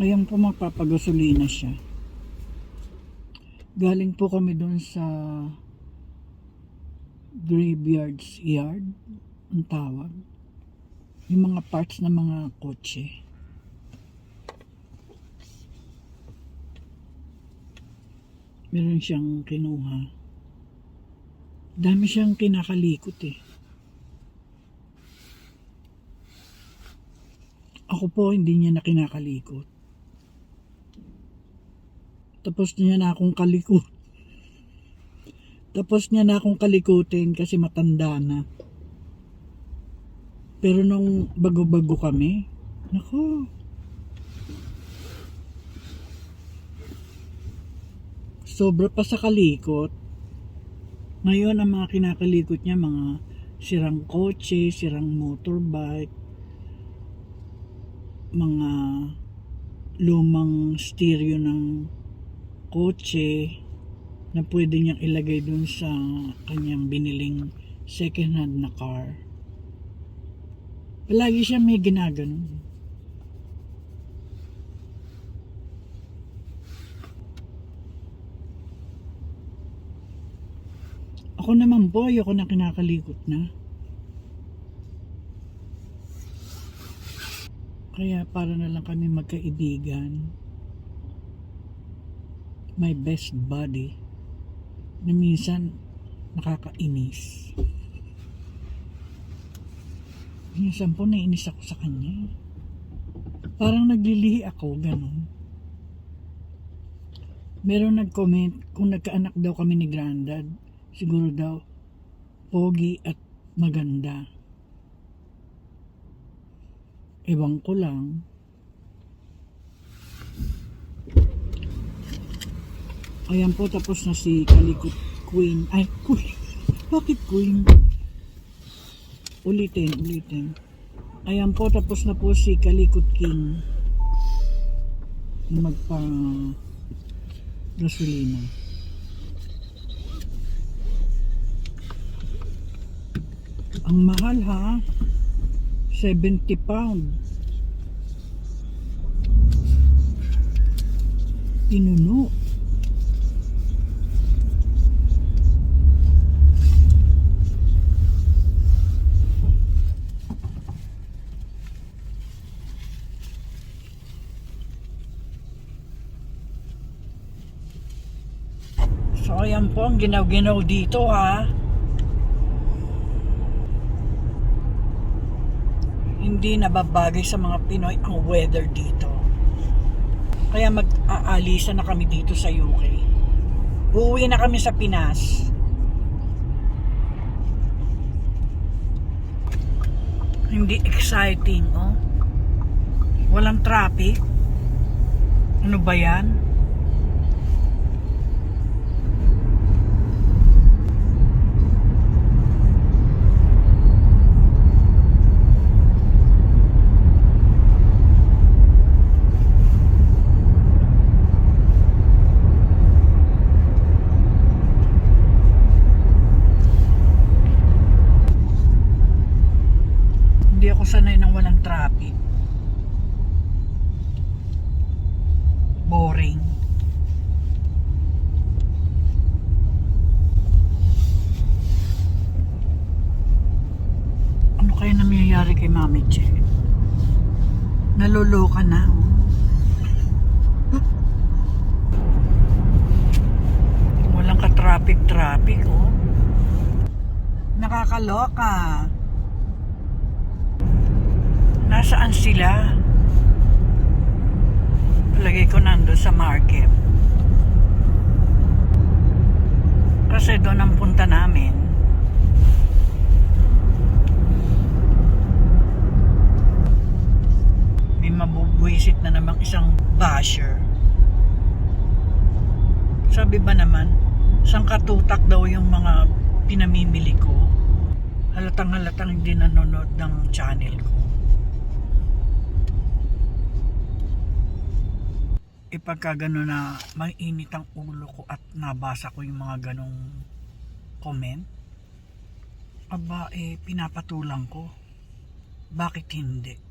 Ayan po magpapagasolina siya. Galing po kami doon sa graveyards yard, ang tawag. Yung mga parts ng mga kotse. Meron siyang kinuha. Dami siyang kinakalikot eh. Ako po hindi niya na kinakalikot. Tapos niya na akong kalikot. Tapos niya na akong kalikutin kasi matanda na. Pero nung bago-bago kami, nako. Sobra pa sa kalikot. Ngayon ang mga kinakalikot niya mga sirang kotse, sirang motorbike, mga lumang stereo ng kotse na pwede niyang ilagay dun sa kanyang biniling second hand na car. Palagi siya may ginaganon. Ako naman po, ayoko na kinakalikot na. Kaya para na lang kami magkaibigan. My best buddy na minsan nakakainis. Minsan po nainis ako sa kanya. Parang naglilihi ako, ganun. Meron nag-comment kung nagkaanak daw kami ni Grandad. Siguro daw, pogi at maganda. Ewan ko lang. Ayan po, tapos na si Kalikot Queen. Ay, Queen. Bakit Queen? Ulitin, ulitin. Ayan po, tapos na po si Kalikot King. Magpa gasolina. Ang mahal ha. 70 pound. Pinuno. So ayan po ang ginaw-ginaw dito ha. Hindi nababagay sa mga Pinoy ang weather dito. Kaya mag-aalisa na kami dito sa UK. Uuwi na kami sa Pinas. Hindi exciting, oh. Walang traffic. Ano ba yan? Hindi ako sanay ng walang traffic. Boring. Ano kaya nangyayari kay Mami Che? Naloloka na. oh. Walang ka-traffic-traffic, oh. Nakakaloka. Nasaan sila? Palagay ko nando sa market. Kasi doon ang punta namin. Basher. Sabi ba naman, sang katutak daw yung mga pinamimili ko. Halatang halatang hindi nanonood ng channel ko. Ipagka gano'n na mainit ang ulo ko at nabasa ko yung mga ganong comment, aba eh pinapatulang ko. Bakit hindi?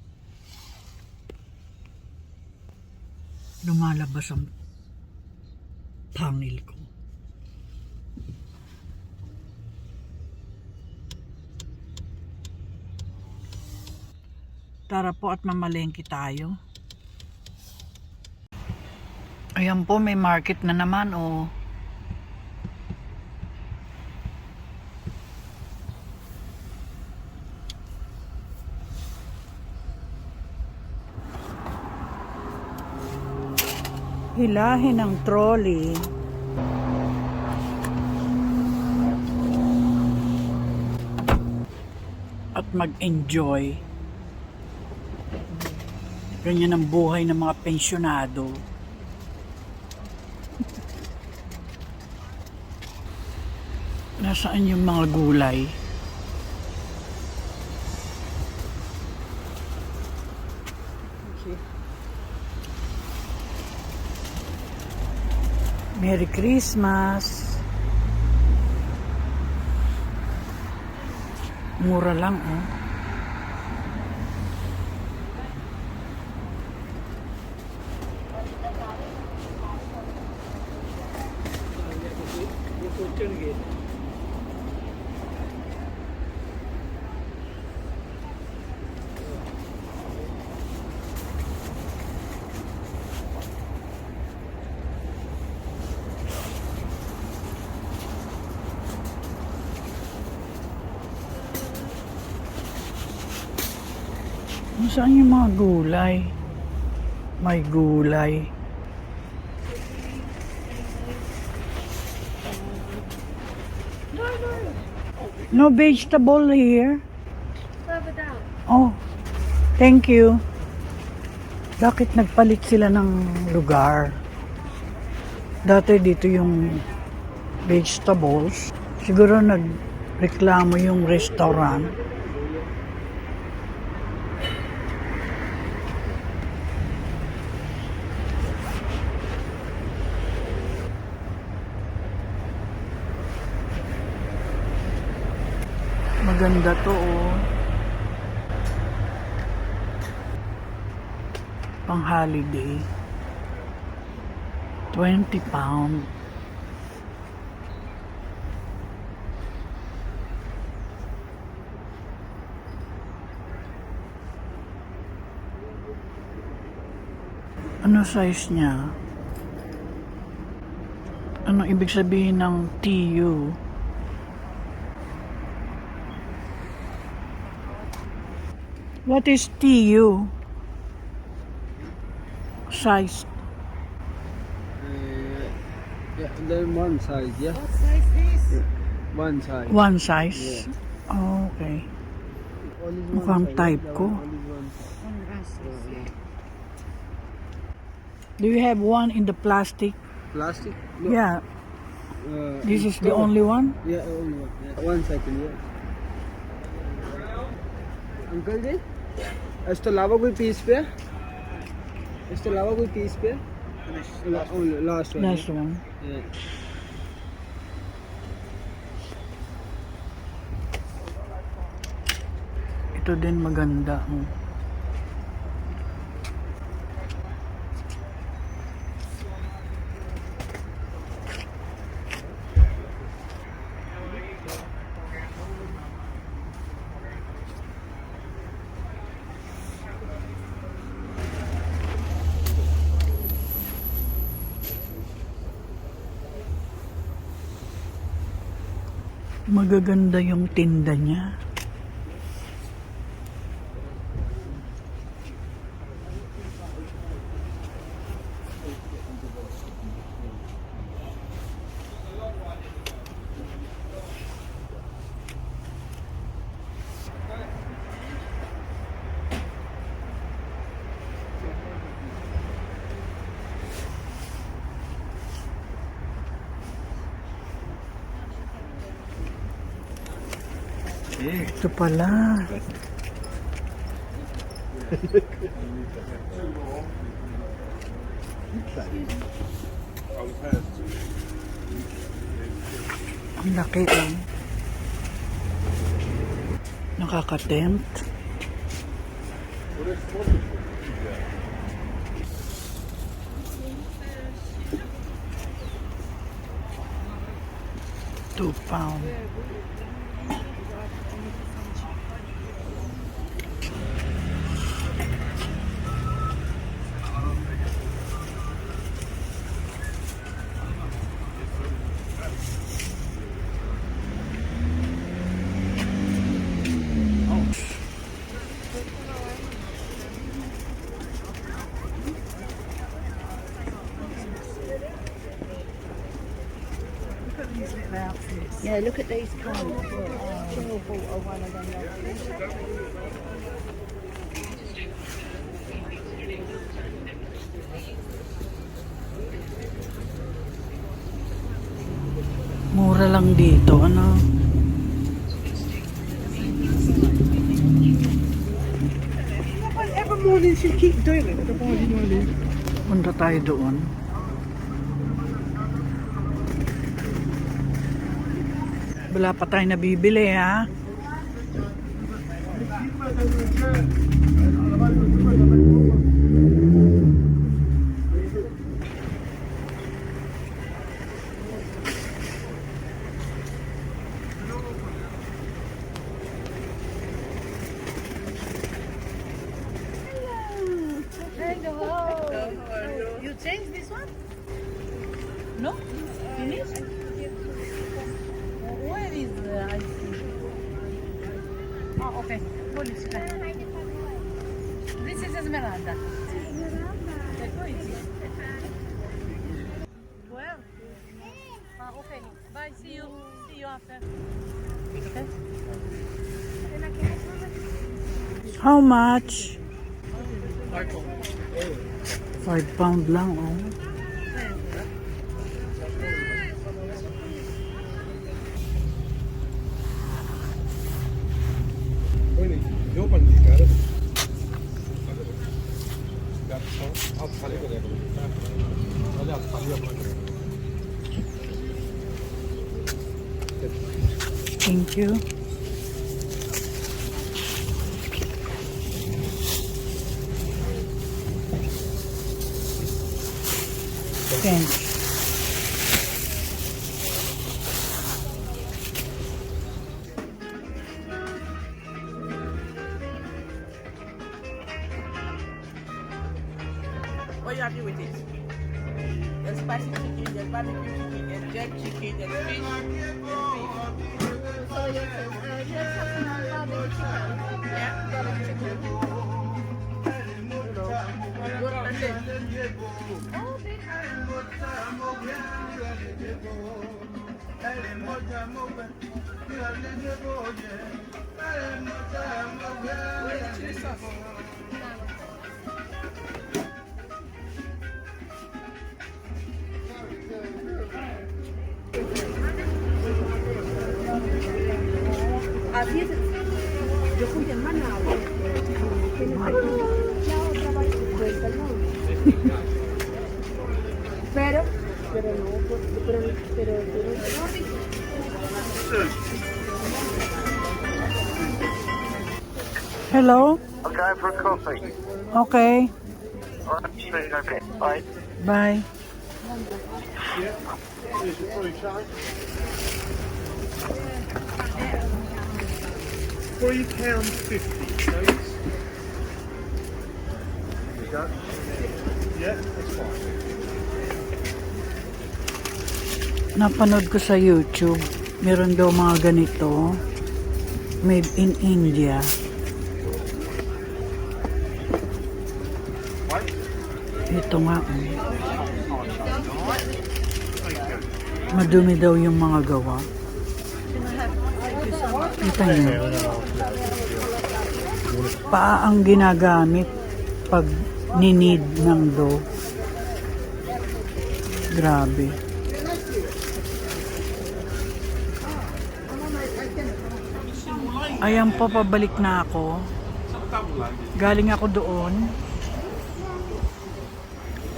Lumalabas ang pangil ko. Tara po at mamalengke tayo. Ayan po, may market na naman oh. Hilahin ng trolley. At mag-enjoy. Ganyan ang buhay ng mga pensyonado. Nasaan yung mga gulay? Merry Christmas! Mura lang, oh. Saan yung mga gulay? May gulay. No vegetable here. Oh, thank you. Bakit nagpalit sila ng lugar? Dati dito yung vegetables. Siguro nagreklamo yung restaurant. Maganda to oh. Pang holiday. 20 pound. Ano size niya? Ano ibig sabihin ng TU? What is TU size? Uh, yeah, one size, yeah. What size this? Yeah. One size. One size. Yeah. Oh, okay. Mukhang type ko. Do you have one in the plastic? Plastic? No. Yeah. Uh, this is the only one? Yeah, only one. Yeah. One second, yeah. Uncle this. इस तो अलावा कोई piece पे है इस तो अलावा कोई पीस पे last one Last one. Yeah. Ito din maganda. oh. Magaganda yung tinda niya. Ito pala. Ang laki oh. Nakaka-tempt. Two pound. Yeah, look at these cars. Joe bought a one of them. Mura lang dito, ano? Every morning she keep doing it. Every morning. Punta tayo doon. Wala pa tayo nabibili, ha? You changed this one? No? Finished? See? Oh, okay. This is Esmeralda. It? Ah, okay. Bye. See you. See you after. How much? Five pound lang, oh. Thank you. What you happy with it? There's spicy chicken, there's barbecue chicken, there's jerk chicken, there's fish, there's. So you uh, Yo. Pero, pero no, pero, pero, Hello. I'll go for coffee. Okay. Bye. Bye. Three pounds fifty, please. You go. Yeah, that's fine. Napanood ko sa YouTube, meron daw mga ganito, made in India. Ito nga. oh. Madumi daw yung mga gawa. Kita niyo. Paa ang ginagamit pag ninid ng dough. Grabe. Ayan po, pabalik na ako. Galing ako doon.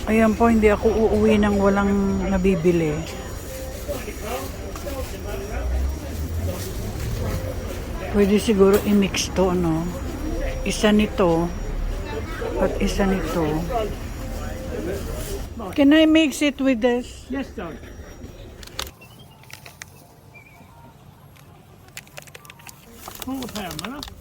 Ayan po, hindi ako uuwi nang walang nabibili. Pwede siguro i-mix to, no? Isa nito at isa nito. Can I mix it with this? Yes, dog. Full pound, man.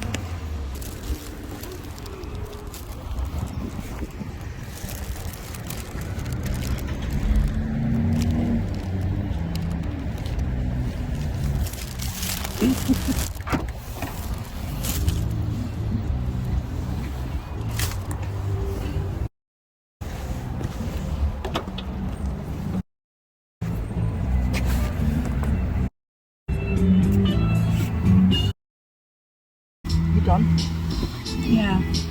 You done? Yeah.